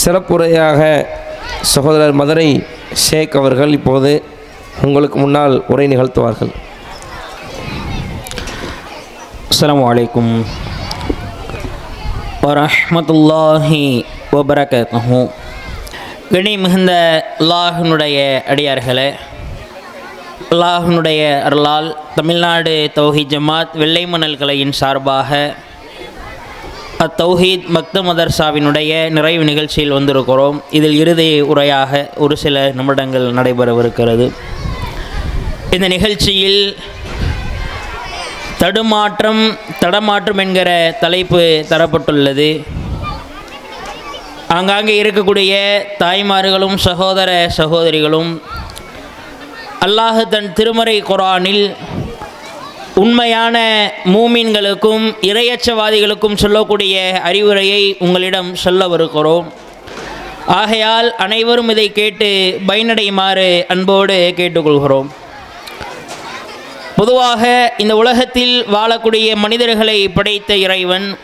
சிறப்புரையாக சகோதரர் மதுரை ஷேக் அவர்கள் இப்போது உங்களுக்கு முன்னால் உரை நிகழ்த்துவார்கள். அஸ்லாம் வலைக்கும் வரமத்துல்லாஹி வபரகத்தும் கணி மிகுந்த அல்லாஹினுடைய அடியார்களே அல்லாஹினுடைய அருளால் தமிழ்நாடு தௌஹி ஜமாத் வெள்ளை மணல் கலையின் சார்பாக அத்தௌஹீத் மக்த மதர்சாவினுடைய நிறைவு நிகழ்ச்சியில் வந்திருக்கிறோம். இதில் இறுதி உரையாக ஒரு சில நிமிடங்கள் நடைபெறவிருக்கிறது. இந்த நிகழ்ச்சியில் தடுமாற்றம் தடமாற்றம் என்கிற தலைப்பு தரப்பட்டுள்ளது. ஆங்காங்கே இருக்கக்கூடிய தாய்மார்களும் சகோதர சகோதரிகளும் அல்லாஹ் தன் திருமறை குரானில் உண்மையான மூமீன்களுக்கும் இரையச்சவாதிகளுக்கும் சொல்லக்கூடிய அறிவுரையை உங்களிடம் சொல்லவிருக்கிறோம் ஆகையால் அனைவரும் இதை கேட்டு பயனடையுமாறு அன்போடு கேட்டுக்கொள்கிறோம். பொதுவாக இந்த உலகத்தில் வாழக்கூடிய மனிதர்களை படைத்த இறைவன்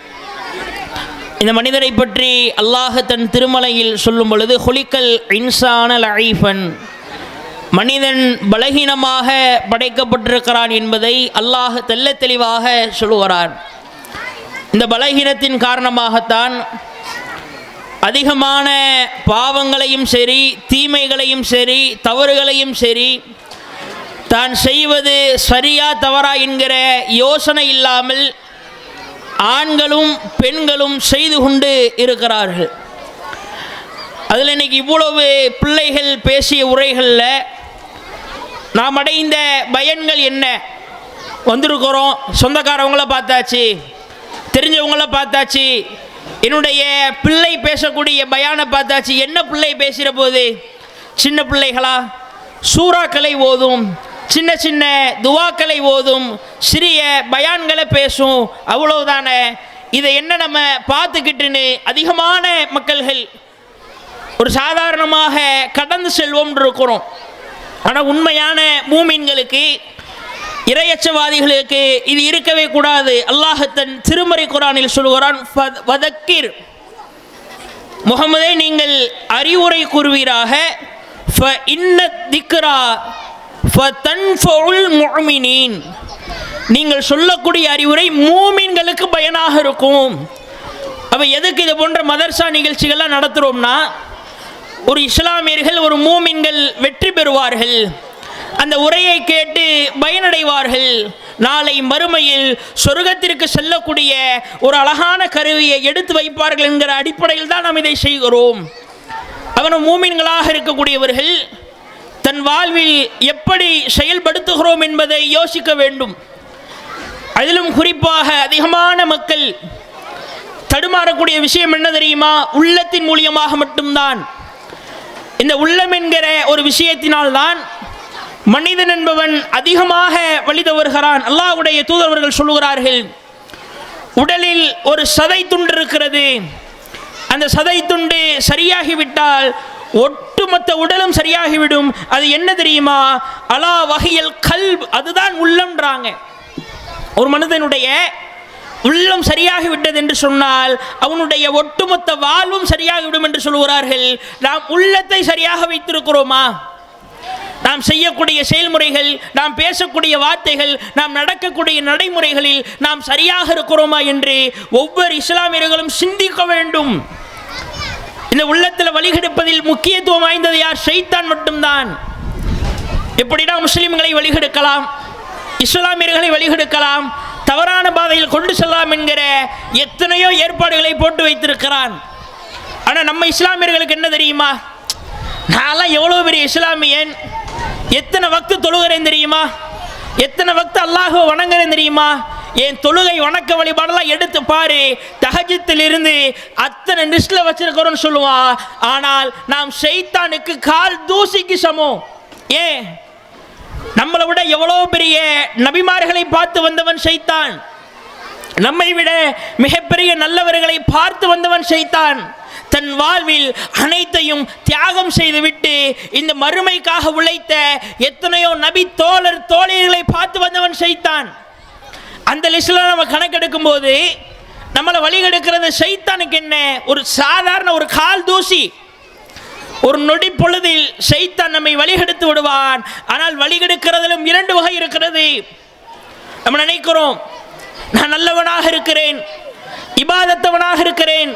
இந்த மனிதரை பற்றி அல்லாஹ் தன் திருமலையில் சொல்லும் பொழுது ஹொலிக்கல் இன்சான லைஃபன் மனிதன் பலகீனமாக படைக்கப்பட்டிருக்கிறான் என்பதை அல்லாஹ் தெல்ல தெளிவாக சொல்லுகிறான். இந்த பலகீனத்தின் காரணமாகத்தான் அதிகமான பாவங்களையும் சரி தீமைகளையும் சரி தவறுகளையும் சரி தான் செய்வது சரியா தவறா என்கிற யோசனை இல்லாமல் ஆண்களும் பெண்களும் செய்து கொண்டு இருக்கிறார்கள். அதில் இன்னைக்கு இவ்வளவு பிள்ளைகள் பேசிய உரைகளில் நாம் அடைந்த பயன்கள் என்ன? வந்திருக்கிறோம். சொந்தக்காரவங்கள பார்த்தாச்சு. தெரிஞ்சவங்கள பார்த்தாச்சு. என்னுடைய பிள்ளை பேசக்கூடிய பயானை பார்த்தாச்சு. என்ன பிள்ளை பேசுகிற போது? சின்ன பிள்ளைகளா? சூறாக்களை ஓதும். சின்ன சின்ன துவாக்களை ஓதும். சிறிய பயான்களை பேசும். அவ்வளவுதானே. இதை என்ன நம்ம பார்த்துக்கிட்டுன்னு அதிகமான மக்கள்கள் ஒரு சாதாரணமாக கடந்து செல்வோம் இருக்கிறோம். ஆனால் உண்மையான மூமின்களுக்கு இரையச்சவாதிகளுக்கு இது இருக்கவே கூடாது. அல்லாஹத்தன் திருமறை குரானில் சொல்கிறான் வதக்கிர். முகமதே நீங்கள் அறிவுரை கூறுவீராக "ஃப இன்ன நீங்கள் சொல்லக்கூடிய அறிவுரை மூமின்களுக்கு பயனாக இருக்கும். அப்போ எதுக்கு இது போன்ற மதர்சா நிகழ்ச்சிகள்லாம் நடத்துகிறோம்னா ஒரு இஸ்லாமியர்கள் ஒரு மூமின்கள் வெற்றி பெறுவார்கள். அந்த உரையை கேட்டு பயனடைவார்கள். நாளை மறுமையில் சொர்க்கத்திற்கு செல்லக்கூடிய ஒரு அழகான கருவியை எடுத்து வைப்பார்கள் என்கிற அடிப்படையில் தான் நாம் இதை செய்கிறோம். அவனும் மூமின்களாக இருக்கக்கூடியவர்கள் தன் வாழ்வில் எப்படி செயல்படுத்துகிறோம் என்பதை யோசிக்க வேண்டும். அதிலும் குறிப்பாக அதிகமான மக்கள் தடுமாறக்கூடிய விஷயம் என்ன தெரியுமா? உள்ளத்தின் மூலியமாக மட்டும்தான். இந்த உள்ளம் என்கிற ஒரு விஷயத்தினால்தான் மனிதன் என்பவன் அதிகமாக வழி தவறுகிறான் அல்லாஹுடைய தூதரவர்கள் சொல்லுகிறார்கள் உடலில் ஒரு சதை துண்டு இருக்கிறது. அந்த சதை துண்டு சரியாகிவிட்டால் ஒட்டுமொத்த உடலும் சரியாகிவிடும். அது என்ன தெரியுமா? அலா வகையில் கல் அதுதான் உள்ளம்ன்றாங்க. ஒரு மனிதனுடைய உள்ளம் சரியாகி விட்டது என்று சொன்னால் அவனுடைய ஒட்டுமொத்த வாழ்வும் சரியாகிவிடும் என்று சொல்கிறார்கள் நாம் உள்ளத்தை சரியாக வைத்திருக்கிறோமா? நாம் செய்யக்கூடிய செயல்முறைகள் நாம் பேசக்கூடிய வார்த்தைகள் நாம் நடக்கக்கூடிய நடைமுறைகளில் நாம் சரியாக இருக்கிறோமா என்று ஒவ்வொரு இஸ்லாமியர்களும் சிந்திக்க வேண்டும். இந்த உள்ளத்தில் வழிகெடுப்பதில் முக்கியத்துவம் வாய்ந்தது யார்? ஷைத்தான் மட்டும்தான். எப்படினா முஸ்லிம்களை வழிகெடுக்கலாம்? இஸ்லாமியர்களை வழிகெடுக்கலாம்? தவறான பாதையில் கொண்டு செல்லலாம் என்கிற எத்தனையோ ஏற்பாடுகளை போட்டு வைத்திருக்கிறான். ஆனால் நம்ம இஸ்லாமியர்களுக்கு என்ன தெரியுமா? நான்லாம் எவ்வளோ பெரிய இஸ்லாமியன்? எத்தனை வக்து தொழுகிறேன் தெரியுமா? எத்தனை வக்து அல்லாஹுவை வணங்குறேன் தெரியுமா? என் தொழுகை வணக்க வழிபாடெல்லாம் எடுத்து பாரு. தகஜத்தில் இருந்து அத்தனை லிஸ்ட்ல வச்சிருக்கிறோம்னு சொல்லுவான் ஆனால் நாம் செய்தானுக்கு கால் தூசிக்கு சமம். ஏன்? நம்மளை விட எவ்வளோ பெரிய நபிமார்களை பார்த்து வந்தவன் சைத்தான் நம்மை விட மிகப்பெரிய நல்லவர்களை பார்த்து வந்தவன் சைத்தான் தன் வாழ்வில் அனைத்தையும் தியாகம் செய்துவிட்டு இந்த மறுமைக்காக உழைத்த எத்தனையோ நபி தோழர் தோழியர்களை பார்த்து வந்தவன் செய்தான் அந்த லிஸ்டில் நம்ம கணக்கெடுக்கும் போது நம்மளை வழிகெடுக்கிறது சைத்தானுக்கு என்ன? ஒரு சாதாரண ஒரு கால் தூசி. ஒரு நொடி பொழுதில் செய்தான் நம்மை வழிகெடுத்து விடுவான். ஆனால் வழிகெடுக்கிறதிலும் இரண்டு வகை இருக்கிறது. நம்ம நினைக்கிறோம் நான் நல்லவனாக இருக்கிறேன் இபாதத்தவனாக இருக்கிறேன்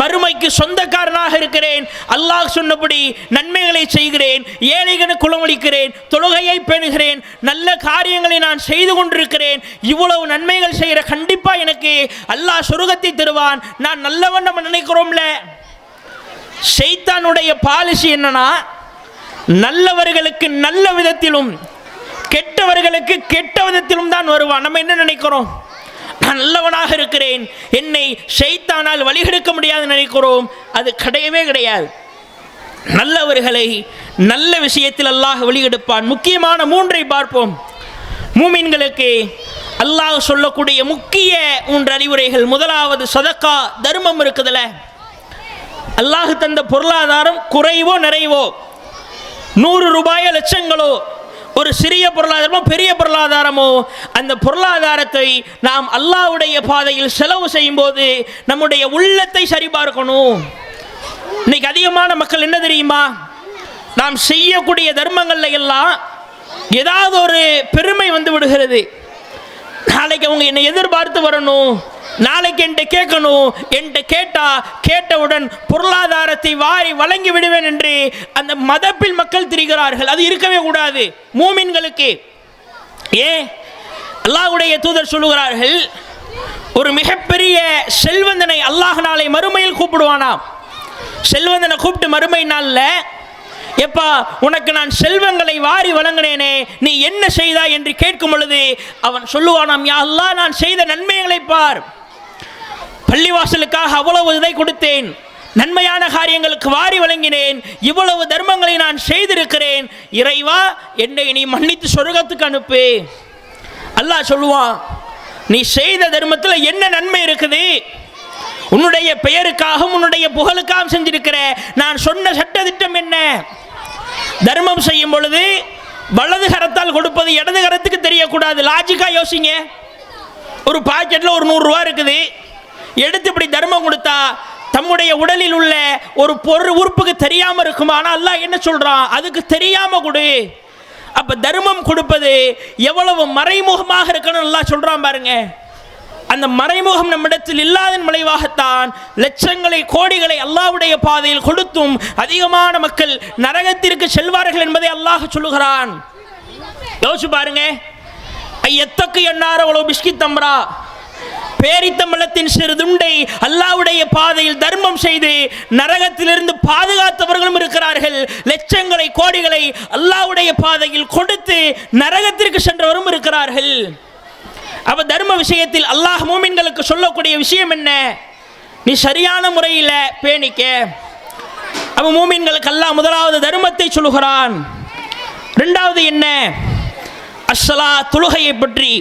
மறுமைக்கு சொந்தக்காரனாக இருக்கிறேன் அல்லாஹ் சொன்னபடி நன்மைகளை செய்கிறேன் ஏழைகளுக்கு குளமளிக்கிறேன் தொழுகையை பேணுகிறேன் நல்ல காரியங்களை நான் செய்து கொண்டிருக்கிறேன் இவ்வளவு நன்மைகள் செய்கிற கண்டிப்பாக எனக்கு அல்லாஹ் சொருகத்தை தருவான். நான் நல்லவன் நம்ம நினைக்கிறோம்ல. ஷைத்தானுடைய பாலிசி என்னன்னா நல்லவர்களுக்கு நல்ல விதத்திலும் கெட்டவர்களுக்கு கெட்ட விதத்திலும் தான் வருவான். நம்ம என்ன நினைக்கிறோம்? நல்லவனாக இருக்கிறேன். என்னை ஷைத்தானால் வழிகெடுக்க முடியாதுன்னு நினைக்கிறோம். அது கிடையவே கிடையாது. நல்லவர்களை நல்ல விஷயத்தில் அல்லாஹ் வழிகெடுப்பான். முக்கியமான மூன்றை பார்ப்போம். மூமின்களுக்கு அல்லாஹ் சொல்லக்கூடிய முக்கிய மூன்று அறிவுரைகள். முதலாவது சதக்கா தர்மம் இருக்குதுல்ல அல்லாஹ் தந்த பொருளாதாரம் குறைவோ நிறைவோ? நூறு ரூபாயோ லட்சங்களோ? ஒரு சிறிய பொருளாதாரமோ பெரிய பொருளாதாரமோ? அந்த பொருளாதாரத்தை நாம் அல்லாஹ்வுடைய பாதையில் செலவு செய்யும்போது நம்முடைய உள்ளத்தை சரிபார்க்கணும். இன்னைக்கு அதிகமான மக்கள் என்ன தெரியுமா? நாம் செய்யக்கூடிய தர்மங்கள்ல எல்லாம் ஏதாவது ஒரு பெருமை வந்து விடுகிறது. நாளைக்கு அவங்க என்னை எதிர்பார்த்து வரணும். நாளைக்கு என்கிட்ட கேட்கணும். என்கிட்ட கேட்டா கேட்டவுடன் பொருளாதாரத்தை வாரி வழங்கி விடுவேன் என்று அந்த மதப்பில் மக்கள் திரிகிறார்கள். அது இருக்கவே கூடாது. மூமின்களுக்கு. ஏ? அல்லாஹ்வுடைய தூதர் சொல்லுகிறார்கள் ஒரு மிகப்பெரிய செல்வந்தனை அல்லாஹ் நாளை மறுமையில் கூப்பிடுவானாம் செல்வந்தனை கூப்பிட்டு மறுமை நாள்ல எப்பா உனக்கு நான் செல்வங்களை வாரி வழங்கினேனே நீ என்ன செய்தாய் என்று கேட்கும் பொழுது அவன் சொல்லுவானாம் யா அல்லாஹ் நான் செய்த நன்மைகளை பார். பள்ளிவாசலுக்காக அவ்வளவு இதை கொடுத்தேன். நன்மையான காரியங்களுக்கு வாரி வழங்கினேன். இவ்வளவு தர்மங்களை நான் செய்திருக்கிறேன். இறைவா என்னை நீ மன்னித்து சொர்க்கத்துக்கு அனுப்பு. அல்லாஹ் சொல்லுவான் நீ செய்த தர்மத்தில் என்ன நன்மை இருக்குது? உன்னுடைய பெயருக்காகவும் உன்னுடைய புகழுக்காகவும் செஞ்சிருக்கிற. நான் சொன்ன சட்ட திட்டம் என்ன? தர்மம் செய்யும் பொழுது வலது கரத்தால் கொடுப்பது இடது கரத்துக்கு தெரியக்கூடாது. லாஜிக்கா யோசிங்க. ஒரு பாக்கெட்டில் ஒரு நூறுரூவா இருக்குது. எடுத்து இப்படி தர்மம் கொடுத்தா தம்முடைய உடலில் உள்ள ஒரு பொருள் உறுப்புக்கு தெரியாமல் இருக்குமா? ஆனால் அல்லாஹ் என்ன சொல்கிறான் அதுக்கு தெரியாமல் கொடு. அப்போ தர்மம் கொடுப்பது எவ்வளவு மறைமுகமாக இருக்கணும் எல்லாம் சொல்கிறான் பாருங்க. அந்த மறைமுகம் நம்மிடத்தில் இல்லாதன் விளைவாகத்தான் லட்சங்களை கோடிகளை அல்லாவுடைய பாதையில் கொடுத்தும் அதிகமான மக்கள் நரகத்திற்கு செல்வார்கள் என்பதை அல்லாஹ் சொல்லுகிறான். யோசிச்சு பாருங்க. ஐயத்தக்கு எண்ணார அவ்வளவு பிஸ்கி தம்பரா பேரித்தம்பளத்தின் சிறுதுண்டை அல்லாவுடைய பாதையில் தர்மம் செய்து நரகத்திலிருந்து பாதுகாத்தவர்களும் இருக்கிறார்கள். லட்சங்களை கோடிகளை அல்லாவுடைய பாதையில் கொடுத்து நரகத்திற்கு சென்றவரும் இருக்கிறார்கள். அப்ப தர்ம விஷயத்தில் அல்லாஹ் மூமின்களுக்கு சொல்லக்கூடிய விஷயம் என்ன? நீ சரியான முறையில் பேணிக்க. அப்ப மூமின்களுக்கு அல்லாஹ் முதலாவது தர்மத்தை சொல்லுகிறான். ரெண்டாவது என்ன? அஸ்ஸலா தொழுகையை பற்றி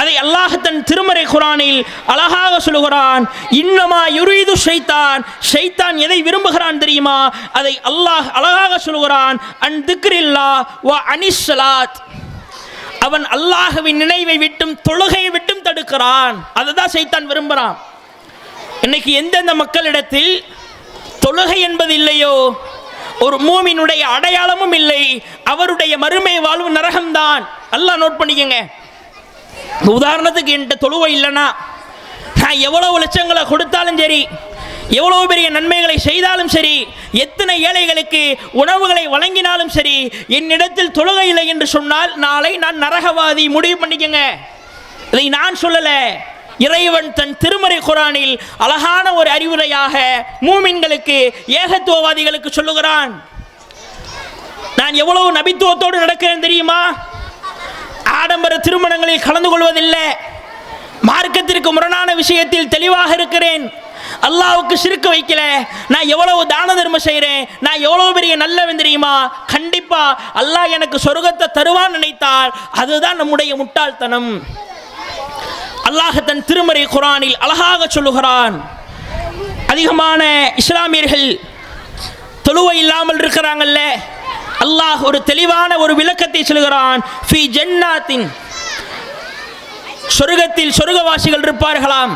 அதை அல்லாஹ் தன் திருமறை குரானில் அழகாக சொல்லுகிறான் இன்னமா யுரீது ஷைத்தான். ஷைத்தான் எதை விரும்புகிறான் தெரியுமா? அதை அல்லாஹ் அழகாக சொல்லுகிறான் அன் திக்ரில்லா வ அனிஸ்லாத் அவன் அல்லாஹவின் நினைவை விட்டும் தொழுகையை விட்டும் தடுக்கிறான். அதை தான் சைத்தான் விரும்புகிறான். இன்னைக்கு எந்தெந்த மக்களிடத்தில் தொழுகை என்பது இல்லையோ ஒரு மூமினுடைய அடையாளமும் இல்லை அவருடைய மறுமை வாழ்வு நரகம்தான். அல்லாஹ் நோட் பண்ணிக்கங்க. உதாரணத்துக்கு என்கிட்ட தொழுவை இல்லைன்னா நான் எவ்வளவு லட்சங்களை கொடுத்தாலும் சரி எவ்வளவு பெரிய நன்மைகளை செய்தாலும் சரி எத்தனை ஏழைகளுக்கு உணவுகளை வழங்கினாலும் சரி என்னிடத்தில் தொழுகை இல்லை என்று சொன்னால் நாளை நான் நரகவாதி முடிவு பண்ணிக்கங்க. இதை நான் சொல்லலை. இறைவன் தன் திருமறை குரானில் அழகான ஒரு அறிவுரையாக மூமின்களுக்கு ஏகத்துவவாதிகளுக்கு சொல்லுகிறான். நான் எவ்வளவு நபித்துவத்தோடு நடக்கிறேன் தெரியுமா? ஆடம்பர திருமணங்களில் கலந்து கொள்வதில்லை. மார்க்கத்திற்கு முரணான விஷயத்தில் தெளிவாக இருக்கிறேன். அல்லாவுக்கு சிறுக்க வைக்கல. நான் எவ்வளவு தான தர்மம் செய்கிறேன். நான் எவ்வளவு பெரிய நல்லவன் தெரியுமா? கண்டிப்பா அல்லாஹ் எனக்கு சொர்க்கத்தை தருவான் நினைத்தால் அதுதான் நம்முடைய முட்டாள்தனம். அல்லாஹ் தன் திருமறை குரானில் அழகாக சொல்லுகிறான். அதிகமான இஸ்லாமியர்கள் தொழுவை இல்லாமல் இருக்கிறாங்கல்ல. அல்லாஹ் ஒரு தெளிவான ஒரு விளக்கத்தை சொல்கிறான் ஃபி ஜன்னாத்தின். சொர்க்கத்தில் சொர்க்கவாசிகள் இருப்பார்களாம்.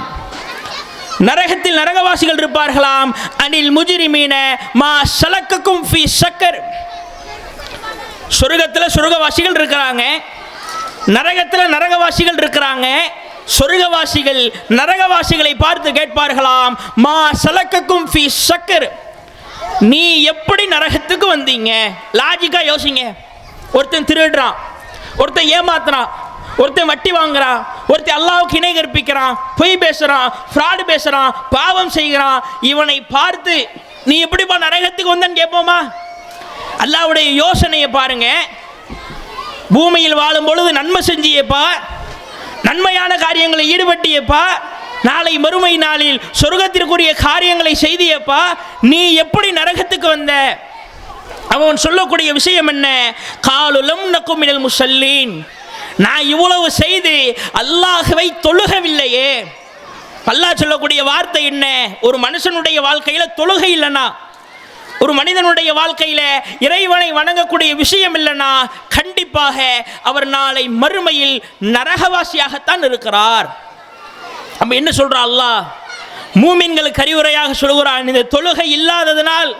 நரகத்தில் நரகவாசிகள் இருப்பார்களாம். அனில் முஜிரிமீன மா சலக்கக்கும் ஃபி சக்கர் சொர்க்கத்தில் சொர்க்கவாசிகள் இருக்கிறாங்க. நரகத்தில் நரகவாசிகள் இருக்கிறாங்க. சொர்க்கவாசிகள் நரகவாசிகளை பார்த்து கேட்பார்களாம். மா சலக்கக்கும் ஃபி சக்கர் நீ எப்படி நரகத்துக்கு வந்தீங்க? லாஜிக்கா யோசிங்க. ஒருத்தன் திருடுறான். ஒருத்தன் ஏமாத்துறான். ஒருத்தன் வட்டி வாங்குறான். ஒருத்தன் அல்லாவுக்கு இணை கற்பிக்கிறான். பொய் பேசுறான். ஃப்ராடு பேசுறான். பாவம் செய்கிறான். இவனை பார்த்து நீ எப்படிப்பா நரகத்துக்கு வந்தன்னு கேட்போமா? அல்லாவுடைய யோசனையை பாருங்க. பூமியில் வாழும் பொழுது நன்மை செஞ்சியப்பா. நன்மையான காரியங்களை ஈடுபட்டியப்பா. நாளை மறுமை நாளில் சொர்க்கத்திற்குரிய காரியங்களை செய்தியப்பா நீ எப்படி நரகத்துக்கு வந்த? அவன் சொல்லக்கூடிய விஷயம் என்ன? காலுலம் நக்குமினல் முசல்லீன். நான் இவ்வளவு செய்து அல்லாஹ்வை தொழுகவில்லையே. அல்லாஹ் சொல்லக்கூடிய வார்த்தை என்ன? ஒரு மனுஷனுடைய வாழ்க்கையில் தொழுகை இல்லைனா ஒரு மனிதனுடைய வாழ்க்கையில் இறைவனை வணங்கக்கூடிய விஷயம் இல்லைனா கண்டிப்பாக அவர் நாளை மறுமையில் நரகவாசியாகத்தான் இருக்கிறார். நம்ம என்ன சொல்றோம் அல்லாஹ்? மூமின்களுக்கு அறிவுரையாக சொல்கிறான் இந்த தொழுகை இல்லாததனால்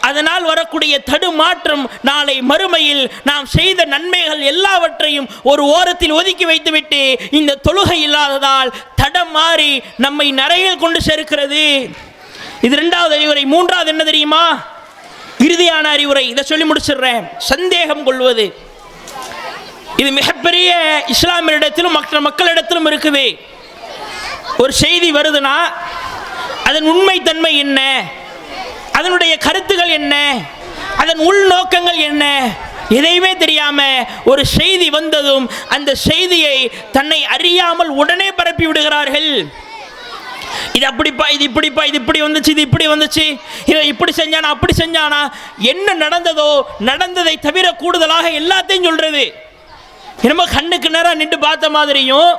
அதனால் வரக்கூடிய தடுமாற்றம் நாளை மறுமையில் நாம் செய்த நன்மைகள் எல்லாவற்றையும் ஒரு ஓரத்தில் ஒதுக்கி வைத்துவிட்டு இந்த தொழுகை இல்லாததால் தடம் மாறி நம்மை நரையில் கொண்டு சேர்க்கிறது. இது ரெண்டாவது அறிவுரை. மூன்றாவது என்ன தெரியுமா? இறுதியான அறிவுரை. இதை சொல்லி முடிச்சிடுறேன். சந்தேகம் கொள்வது. இது மிகப்பெரிய இஸ்லாமியரிடத்திலும் மற்ற மக்களிடத்திலும் இருக்குது. ஒரு செய்தி வருதுன்னா அதன் உண்மைத்தன்மை என்ன? அதனுடைய கருத்துகள் என்ன? அதன் உள்நோக்கங்கள் என்ன? எதையுமே தெரியாம ஒரு செய்தி வந்ததும் அந்த செய்தியை தன்னை அறியாமல் உடனே பரப்பி விடுகிறார்கள். இது அப்படிப்பா இது இப்படிப்பா இது இப்படி வந்துச்சு இது இப்படி வந்துச்சு. இவன் இப்படி செஞ்சானா அப்படி செஞ்சானா? என்ன நடந்ததோ நடந்ததை தவிர கூடுதலாக எல்லாத்தையும் சொல்றது. என்னமோ கண்ணுக்கு நேரம் நின்று பார்த்த மாதிரியும்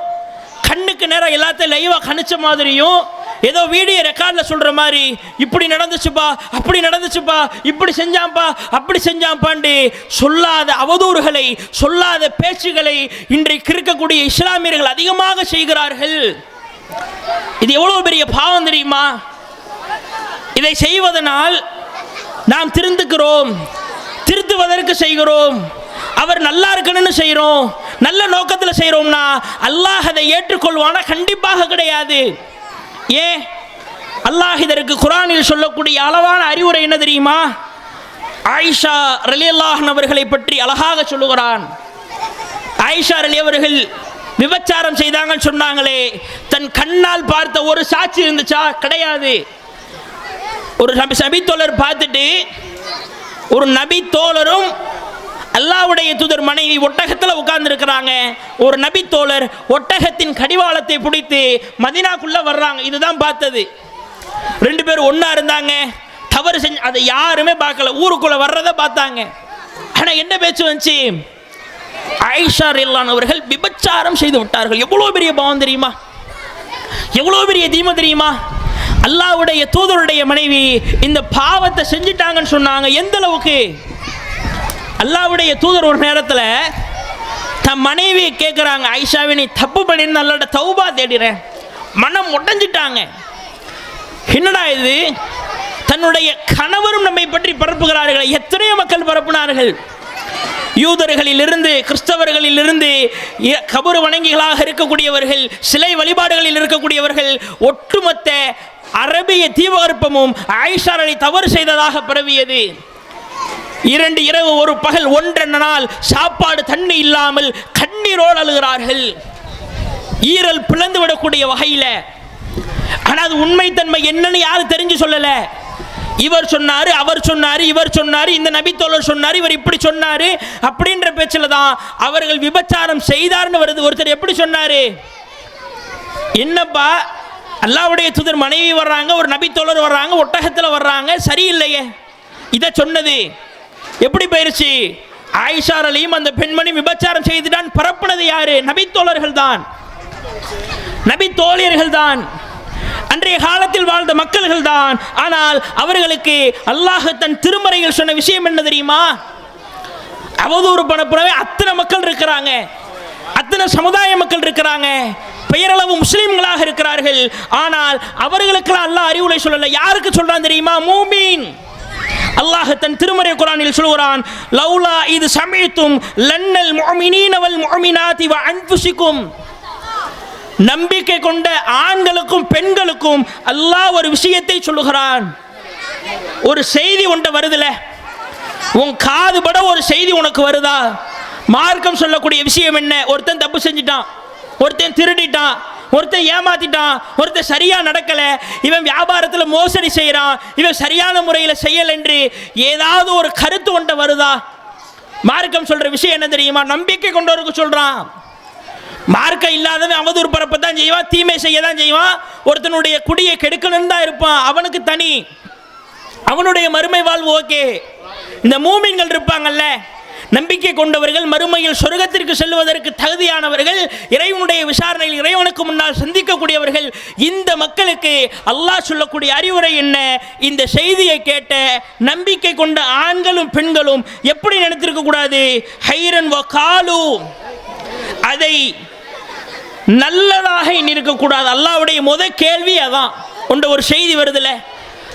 கண்ணுக்கு நேரம் எல்லாத்தையும் லைவாக கணிச்ச மாதிரியும் ஏதோ வீடியோ ரெக்கார்டில் சொல்கிற மாதிரி இப்படி நடந்துச்சுப்பா அப்படி நடந்துச்சுப்பா இப்படி செஞ்சான்ப்பா அப்படி செஞ்சாம்பாண்டி சொல்லாத அவதூறுகளை சொல்லாத பேச்சுகளை இன்றைக்கு இருக்கக்கூடிய இஸ்லாமியர்கள் அதிகமாக செய்கிறார்கள். இது எவ்வளோ பெரிய பாவம் தெரியுமா? இதை செய்வதனால் நாம் திருந்துக்கிறோம் திருத்துவதற்கு செய்கிறோம். அவர் நல்லா இருக்கணும்னு செய்கிறோம் நல்ல நோக்கத்தில் செய்கிறோம்னா அல்லாஹ் அதை ஏற்றுக்கொள்வானா? கண்டிப்பாக கிடையாது. ஏன்? அல்லாஹ் இதற்கு குரானில் சொல்லக்கூடிய அளவான அறிவுரை என்ன தெரியுமா? ஆயிஷா ரலியல்லாஹன் அவர்களை பற்றி அழகாக சொல்லுகிறான். ஆயிஷா ரலி அவர்கள் விபச்சாரம் செய்தாங்கன்னு சொன்னாங்களே தன் கண்ணால் பார்த்த ஒரு சாட்சி இருந்துச்சா? கிடையாது. ஒரு சபி நபி தோழர் பார்த்துட்டு ஒரு நபி தோழரும் அல்லாவுடைய தூதர் மனைவி ஒட்டகத்தில் உட்கார்ந்துருக்கிறாங்க. ஒரு நபி தோழர் ஒட்டகத்தின் கடிவாளத்தை பிடித்து மதினாக்குள்ளே வர்றாங்க. இதுதான் பார்த்தது. ரெண்டு பேரும் ஒன்றா இருந்தாங்க. தவறு செஞ்சு அதை யாருமே பார்க்கல. ஊருக்குள்ளே வர்றதை பார்த்தாங்க. ஆனால் என்ன பேச்சு வந்துச்சு? ஆயிஷா ரல்லான் அவர்கள் விபச்சாரம் செய்து விட்டார்கள். எவ்வளோ பெரிய பாவம் தெரியுமா? எவ்வளோ பெரிய தீமை தெரியுமா? அல்லாவுடைய தூதருடைய மனைவி இந்த பாவத்தை செஞ்சிட்டாங்கன்னு சொன்னாங்க. எந்த அளவுக்கு? அல்லாவுடைய தூதர் ஒரு நேரத்தில் தன் மனைவியை கேட்குறாங்க ஐஷாவை நீ தப்பு பண்ணின்னு நல்ல தௌபா தேடிறேன். மனம் உடைஞ்சிட்டாங்க. என்னடா இது? தன்னுடைய கணவரும் நம்மை பற்றி பரப்புகிறார்கள். எத்தனையோ மக்கள் பரப்புனார்கள். யூதர்களிலிருந்து கிறிஸ்தவர்களிலிருந்து கபரு வணங்கிகளாக இருக்கக்கூடியவர்கள் சிலை வழிபாடுகளில் இருக்கக்கூடியவர்கள் ஒட்டுமொத்த அரபிய தீபகற்பமும் ஐஷாரனை தவறு செய்ததாக பரவியது. இரண்டு இரவு ஒரு பகல் ஒன்றென்ன நாள் சாப்பாடு தண்ணி இல்லாமல் கண்ணீரோடு அழுகிறார்கள். ஈரல் பிளந்து விடக்கூடிய வகையில். ஆனால் அது உண்மைத்தன்மை என்னன்னு யாரும் தெரிஞ்சு சொல்லலை. இவர் சொன்னாரு அவர் சொன்னாரு இவர் சொன்னாரு இந்த நபித்தோழர் சொன்னாரு இவர் இப்படி சொன்னாரு அப்படின்ற பேச்சில் தான் அவர்கள் விபச்சாரம் செய்தார்னு வருது. ஒருத்தர் எப்படி சொன்னாரு? என்னப்பா அல்லாவுடைய தூதர் மனைவி வர்றாங்க ஒரு நபித்தோழர் வர்றாங்க ஒட்டகத்தில் வர்றாங்க சரியில்லையே. இதை சொன்னது. எப்படி போயிருச்சு? ஆயிஷார் அலியும் அந்த பெண்மணி விபச்சாரம் செய்துதான் பரப்புனது யாரு? நபித்தோழர்கள் தான் நபி தோழியர்கள் தான் அன்றைய காலத்தில் வாழ்ந்த மக்கள்கள் தான் ஆனால் அவர்களுக்கு அல்லாஹ் தன் திருமறையில் சொன்ன விஷயம் என்ன தெரியுமா? அவதூறு பணப்புறவே அத்தனை மக்கள் இருக்கிறாங்க. அத்தனை சமுதாய மக்கள் இருக்கிறாங்க. பெயரளவு முஸ்லீம்களாக இருக்கிறார்கள். ஆனால் அவர்களுக்கெல்லாம் அல்லாஹ் அறிவுரை சொல்லலை. யாருக்கு சொல்றான் தெரியுமா? மூமீன். அல்லாஹ் தன் திருமறை குரானில் சொல்கிறான் லௌலா இது சமயத்தும் லன்னல் மொமினீனவல் மொமினாதி முஅமினாதி வ அன்புசிக்கும் நம்பிக்கை கொண்ட ஆண்களுக்கும் பெண்களுக்கும் அல்லாஹ் ஒரு விஷயத்தை சொல்லுகிறான். ஒரு செய்தி உண்ட வருதுல. உன் காது பட ஒரு செய்தி உனக்கு வருதா? மார்க்கம் சொல்லக்கூடிய விஷயம் என்ன? ஒருத்தன் தப்பு செஞ்சிட்டான். ஒருத்தன் திருடிட்டான். ஒருத்தன் ஏமாத்திட்டான் ஒருத்தன் சரியா நடக்கல இவன் வியாபாரத்தில் மோசடி செய்கிறான் இவன் சரியான முறையில் செய்யல என்று ஏதாவது ஒரு கருத்து ஒன்றை வருதா? மார்க்கம் சொல்ற விஷயம் என்ன தெரியுமா? நம்பிக்கை கொண்டவருக்கு சொல்றான். மார்க்கம் இல்லாதவன் அவதூறு பரப்ப தான் செய்வான் தீமை செய்ய தான் செய்வான் ஒருத்தனுடைய குடியை கெடுக்கணும்னு தான் இருப்பான் அவனுக்கு தனி. அவனுடைய மறுமை வாழ்வு ஓகே. இந்த மூமின்கள் இருப்பாங்கல்ல நம்பிக்கை கொண்டவர்கள் மறுமையில் சொர்க்கத்திற்கு செல்வதற்கு தகுதியானவர்கள் இறைவனுடைய விசாரணையில் இறைவனுக்கு முன்னால் சந்திக்கக்கூடியவர்கள் இந்த மக்களுக்கு அல்லாஹ் சொல்லக்கூடிய அறிவுரை என்ன? இந்த செய்தியை கேட்ட நம்பிக்கை கொண்ட ஆண்களும் பெண்களும் எப்படி நினைத்திருக்க கூடாது? ஹைரன் காலு. அதை நல்லதாக இருக்கக்கூடாது அல்லாவுடைய முத கேள்வி அதான். கொண்ட ஒரு செய்தி வருதுல.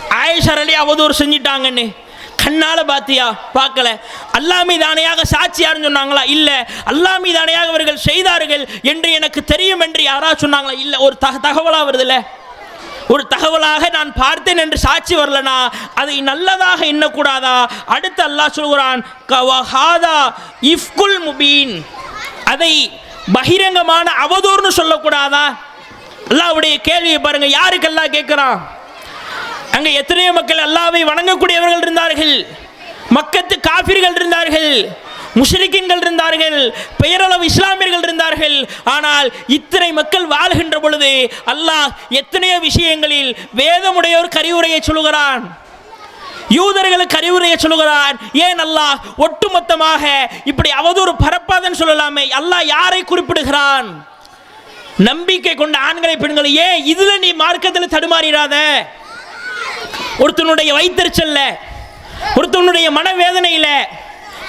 ஆயிஷர் அலி அவதூறு செஞ்சிட்டாங்கன்னு. கண்ணால் பார்த்தியா பார்க்கல. அல்லாஹ் மீதானையாக சாட்சியார்னு சொன்னாங்களா? இல்லை. அல்லாமி மீதானையாக அவர்கள் செய்தார்கள் என்று எனக்கு தெரியும் என்று யாரா சொன்னாங்களா? இல்லை. ஒரு தக தகவலாக வருதுல்ல. ஒரு தகவலாக நான் பார்த்தேன் என்று சாட்சி வரலனா? அதை நல்லதாக எண்ணக்கூடாதா? அடுத்து அல்லாஹ் சொல்கிறான் கவஹாதா இஃப்குல் முபீன். அதை பகிரங்கமான அவதூறுன்னு சொல்லக்கூடாதா? அல்லாவுடைய கேள்வியை பாருங்க. யாருக்கெல்லாம் கேட்குறான்? அங்கே எத்தனையோ மக்கள் அல்லாவை வணங்கக்கூடியவர்கள் இருந்தார்கள். மக்கத்து காபிர்கள் இருந்தார்கள். முஷரிக்கின்கள் இருந்தார்கள். பெயரளவு இஸ்லாமியர்கள் இருந்தார்கள். ஆனால் இத்தனை மக்கள் வாழ்கின்ற பொழுது அல்லாஹ் எத்தனையோ விஷயங்களில் வேதமுடையோர் கரிவுரையை சொல்லுகிறான். யூதர்களுக்கு அறிவுரையை சொல்லுகிறான். ஏன் அல்லாஹ் ஒட்டுமொத்தமாக இப்படி அவதூறு பரப்பாதன்னு சொல்லலாமே? அல்லாஹ் யாரை குறிப்பிடுகிறான்? நம்பிக்கை கொண்ட ஆண்களை பெண்களை ஏன் இதுல நீ மார்க்கத்தில் தடுமாறிடாத? ஒருத்தனுடைய வைத்தறிச்சல்ல ஒருத்தவனுடைய மனவேதனையில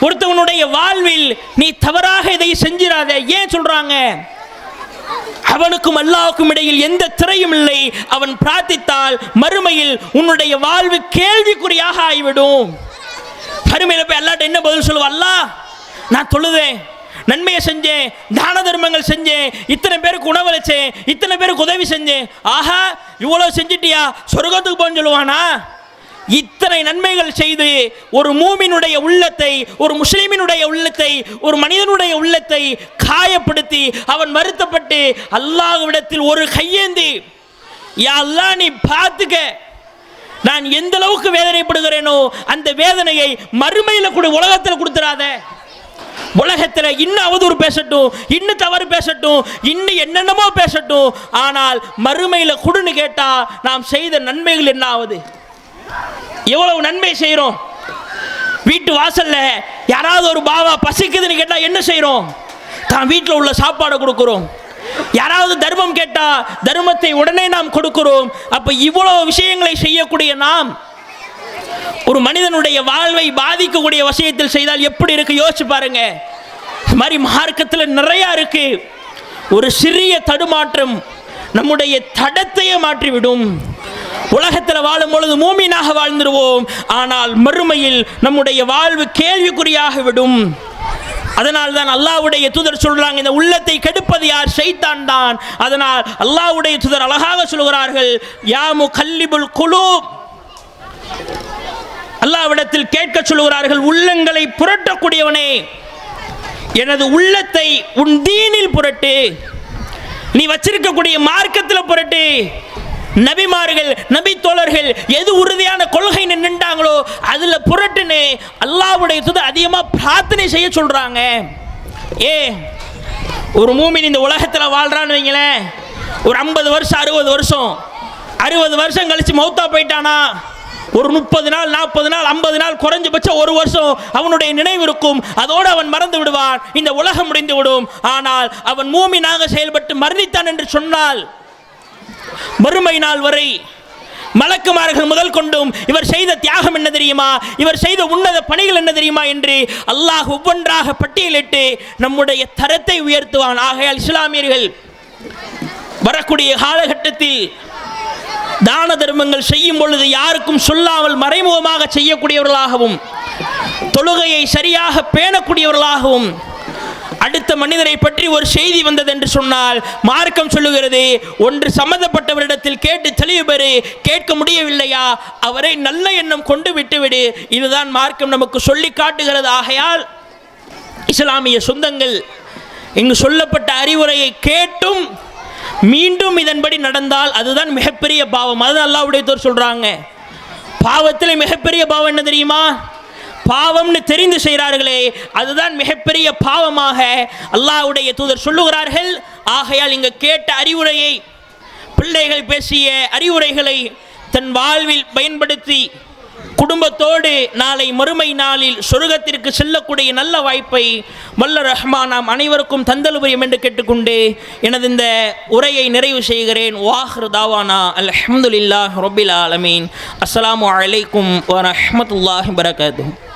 ஒருத்தவனுடைய வாழ்வில் நீ தவறாக இதை செஞ்சிடாத ஏன் சொல்றாங்க? அவனுக்கும் அல்லாவுக்கும் இடையில் எந்த திரையும் இல்லை. அவன் பிரார்த்தித்தால் மறுமையில் உன்னுடைய வாழ்வு கேள்விக்குறியாக ஆகிவிடும். மறுமையில் போய் அல்லாட்ட என்ன பதில் சொல்லுவா? அல்லா நான் தொழுதேன் நன்மையை செஞ்சேன் தான தர்மங்கள் செஞ்சேன் இத்தனை பேருக்கு உணவளிச்சேன் இத்தனை பேருக்கு உதவி செஞ்சேன். ஆஹா இவ்வளோ செஞ்சிட்டியா? சொர்க்கத்துக்கு போன்னு சொல்லுவானா? இத்தனை நன்மைகள் செய்து ஒரு மூமினுடைய உள்ளத்தை ஒரு முஸ்லீமினுடைய உள்ளத்தை ஒரு மனிதனுடைய உள்ளத்தை காயப்படுத்தி அவன் வருத்தப்பட்டு அல்லாஹ்விடத்தில் ஒரு கையேந்தி யா நீ பார்த்துக்க. நான் எந்த அளவுக்கு வேதனைப்படுகிறேனோ அந்த வேதனையை மறுமையில் கூட உலகத்தில் கொடுத்துறாத. உலகத்தில் இன்னும் அவதூறு பேசட்டும் இன்னும் தவறு பேசட்டும் இன்னும் என்னென்னமோ பேசட்டும். ஆனால் மறுமையில் குடுன்னு கேட்டால் நாம் செய்த நன்மைகள் என்ன ஆகுது எவ்வளவு நன்மை செய்கிறோம் வீட்டு வாசல்ல யாராவது ஒரு பாவா பசிக்குதுன்னு கேட்டால் என்ன செய்கிறோம் தான் வீட்டில் உள்ள சாப்பாடை கொடுக்குறோம். யாராவது தர்மம் கேட்டால் தர்மத்தை உடனே நாம் கொடுக்கிறோம். அப்போ இவ்வளோ விஷயங்களை செய்யக்கூடிய நாம் ஒரு மனிதனுடைய வாழ்வை பாதிக்கக்கூடிய விஷயத்தில் செய்தால் எப்படி இருக்கு? யோசிச்சு பாருங்க. இது மாதிரி மார்க்கத்தில் நிறைய இருக்கு. ஒரு சிறிய தடுமாற்றம் நம்முடைய தடத்தையே மாற்றிவிடும். உலகத்தில் வாழும் பொழுது மூமீனாக வாழ்ந்துருவோம். ஆனால் மறுமையில் நம்முடைய வாழ்வு கேள்விக்குறியாக விடும். அதனால் தான் அல்லாவுடைய தூதர் சொல்றாங்க இந்த உள்ளத்தை கெடுப்பது யார்? செய்தான் தான். அதனால் அல்லாவுடைய தூதர் அழகாக சொல்கிறார்கள் யாமு கல்லிபுல் குழு அல்லாவிடத்தில் கேட்க சொல்லுகிறார்கள் உள்ளங்களை புரட்டக்கூடியவனே எனது உள்ளத்தை உன் தீனில் புரட்டு நீ வச்சிருக்கக்கூடிய மார்க்கத்தில் புரட்டு நபிமார்கள் நபி தோழர்கள் எது உறுதியான கொள்கை நின்றாங்களோ அதில் புரட்டுன்னு அல்லாவுடைய தூதர் அதிகமாக பிரார்த்தனை செய்ய சொல்கிறாங்க ஏ ஒரு மூமின் இந்த உலகத்தில் வாழ்கிறான்னு வைங்களேன் ஒரு ஐம்பது வருஷம் அறுபது வருஷம் அறுபது வருஷம் கழித்து மௌத்தா போயிட்டானா ஒரு முப்பது நாள் நாற்பது நாள் ஐம்பது நாள் குறைஞ்சபட்சம் ஒரு வருஷம் அவனுடைய நினைவு இருக்கும். அதோடு அவன் மறந்து விடுவான். இந்த உலகம் முடிந்து விடும். ஆனால் அவன் மூமினாக செயல்பட்டு மரணித்தான் என்று சொன்னால் மறுமை நாள் வரை மலக்குமார்கள் முதல் கொண்டும் இவர் செய்த தியாகம் என்ன தெரியுமா? இவர் செய்த உன்னத பணிகள் என்ன தெரியுமா என்று அல்லாஹ் ஒவ்வொன்றாக பட்டியலிட்டு நம்முடைய தரத்தை உயர்த்துவான். ஆகையால் இஸ்லாமியர்கள் வரக்கூடிய காலகட்டத்தில் தான தர்மங்கள் செய்யும் பொழுது யாருக்கும் சொல்லாமல் மறைமுகமாக செய்யக்கூடியவர்களாகவும் தொழுகையை சரியாக பேணக்கூடியவர்களாகவும் அடுத்த மனிதரை பற்றி ஒரு செய்தி வந்தது என்று சொன்னால் மார்க்கம் சொல்லுகிறது ஒன்று சம்மந்தப்பட்டவரிடத்தில் கேட்டு தெளிவு பெறு கேட்க முடியவில்லையா? அவரை நல்ல எண்ணம் கொண்டு விட்டுவிடு. இதுதான் மார்க்கம் நமக்கு சொல்லி காட்டுகிறது. ஆகையால் இஸ்லாமிய சொந்தங்கள் இங்கு சொல்லப்பட்ட அறிவுரையை கேட்டும் மீண்டும் இதன்படி நடந்தால் அதுதான் மிகப்பெரிய பாவம். அது அல்லாஹ்வுடைய தோர் சொல்கிறாங்க பாவத்தில் மிகப்பெரிய பாவம் என்ன தெரியுமா? பாவம்னு தெரிந்து செய்கிறார்களே அதுதான் மிகப்பெரிய பாவமாக அல்லாவுடைய தூதர் சொல்லுகிறார்கள். ஆகையால் இங்கே கேட்ட அறிவுரையை பிள்ளைகள் பேசிய அறிவுரைகளை தன் வாழ்வில் பயன்படுத்தி குடும்பத்தோடு நாளை மறுமை நாளில் சொர்க்கத்திற்கு செல்லக்கூடிய நல்ல வாய்ப்பை வல்ல ரஹ்மான் நாம் அனைவருக்கும் தந்தலுபுரியம் என்று கேட்டுக்கொண்டு எனது இந்த உரையை நிறைவு செய்கிறேன். வாஹ்ரு தாவானா. அல்ஹம்துலில்லாஹ் ரொபில் ஆலமீன். அஸ்ஸலாமு வலைக்கும் வரஹ்மத்துல்லாஹி வரகாத்துஹு